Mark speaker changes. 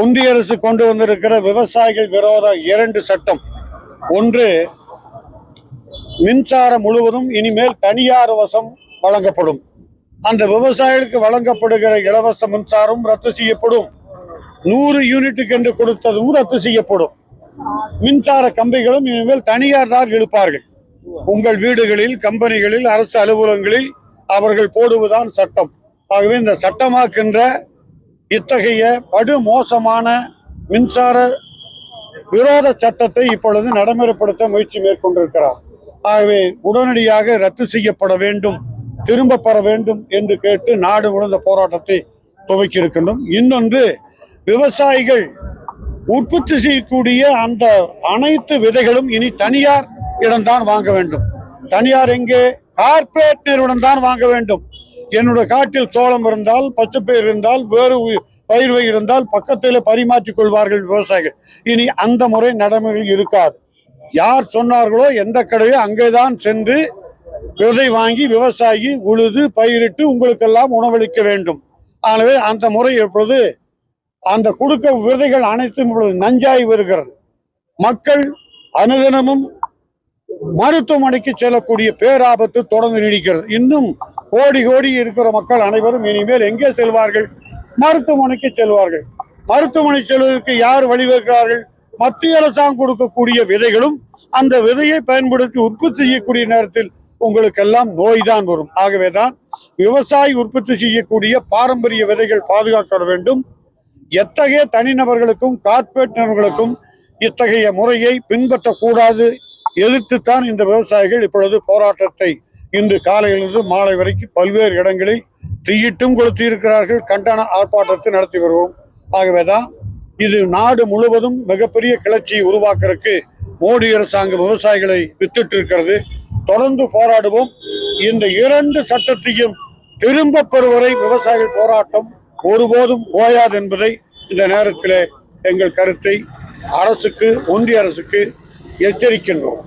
Speaker 1: ஒன்றிய அரசு கொண்டு வந்திருக்கிற விவசாயிகள் விரோத இரண்டு சட்டம். ஒன்று மின்சாரம் முழுவதும் இனிமேல் தனியார் வசம் வழங்கப்படும். அந்த விவசாயிகளுக்கு வழங்கப்படுகிற இலவச மின்சாரம் ரத்து செய்யப்படும். நூறு யூனிட்டுக்கு என்று கொடுத்ததும் ரத்து செய்யப்படும். மின்சார கம்பிகளும் இனிமேல் தனியார் தான் இழுப்பார்கள். உங்கள் வீடுகளில் கம்பெனிகளில் அரசு அலுவலகங்களில் அவர்கள் போடுவதுதான் சட்டம். ஆகவே இந்த சட்டமாக்கின்ற இத்தகைய படு மோசமான மின்சார விரோத சட்டத்தை இப்பொழுது நடைமுறைப்படுத்த முயற்சி மேற்கொண்டிருக்கிறார். ஆகவே உடனடியாக ரத்து செய்யப்பட வேண்டும் திரும்ப பெற வேண்டும் என்று கேட்டு நாடு முழுந்த போராட்டத்தை துவக்கி இருக்கின்றோம் இன்னொன்று விவசாயிகள் உற்பத்தி செய்யக்கூடிய அந்த அனைத்து விதைகளும் இனி தனியார் இடம்தான் வாங்க வேண்டும். தனியார் எங்கே? கார்பரேட் நிறுவனம் தான் வாங்க வேண்டும். என்னோட காட்டில் சோளம் இருந்தால் பச்சைப்பயிர் இருந்தால் வேறு உ- பயிர் வகை இருந்தால் பக்கத்தில் பரிமாற்றிக் கொள்வார்கள் விவசாயிகள். இனி அந்த முறை நடைமுறையில் இருக்காது. யார் சொன்னார்களோ எந்த கடையோ அங்கேதான் சென்று விதை வாங்கி விவசாயி உழுது பயிரிட்டு உங்களுக்கெல்லாம் உணவளிக்க வேண்டும். ஆகவே அந்த முறை இப்பொழுது அந்த கொடுக்க விதைகள் அனைத்தும் இப்பொழுது நஞ்சாய் வருகிறது. மக்கள் அனுதினமும் மருத்துவமனைக்கு செல்லக்கூடிய பேராபத்து தொடர்ந்து நீடிக்கிறது. இன்னும் கோடி கோடி இருக்கிற மக்கள் அனைவரும் இனிமேல் எங்கே செல்வார்கள்? மருத்துவமனைக்கு செல்வார்கள். மருத்துவமனை செல்வதற்கு யார் வழிவகுக்கிறார்கள் மத்திய அரசாங்கம் கொடுக்கக்கூடிய விதைகளும் அந்த விதையை பயன்படுத்தி உற்பத்தி செய்யக்கூடிய நேரத்தில் உங்களுக்கெல்லாம் நோய் தான் வரும். ஆகவேதான் விவசாயி உற்பத்தி செய்யக்கூடிய பாரம்பரிய விதைகள் பாதுகாக்க வேண்டும். எத்தகைய தனிநபர்களுக்கும் கார்ப்பரேட் நிறுவனங்களுக்கும் இத்தகைய முறையை பின்பற்றக்கூடாது எதிர்த்துத்தான் இந்த விவசாயிகள் இப்பொழுது போராட்டத்தை இன்று காலையிலிருந்து மாலை வரைக்கும் பல்வேறு இடங்களில் தீயிட்டும் கொளுத்தியிருக்கிறார்கள். கண்டன ஆர்ப்பாட்டத்தை நடத்தி வருவோம். ஆகவேதான் இது நாடு முழுவதும் மிகப்பெரிய கிளர்ச்சியை உருவாக்குறதுக்கு மோடி அரசாங்கம் விவசாயிகளை வித்துட்டு இருக்கிறது தொடர்ந்து போராடுவோம். இந்த இரண்டு சட்டத்தையும் திரும்ப பெறுவரை விவசாயிகள் போராட்டம் ஒருபோதும் ஓயாது என்பதை இந்த நேரத்தில் எங்கள் கருத்தை அரசுக்கு ஒன்றிய அரசுக்கு எச்சரிக்கின்றோம்.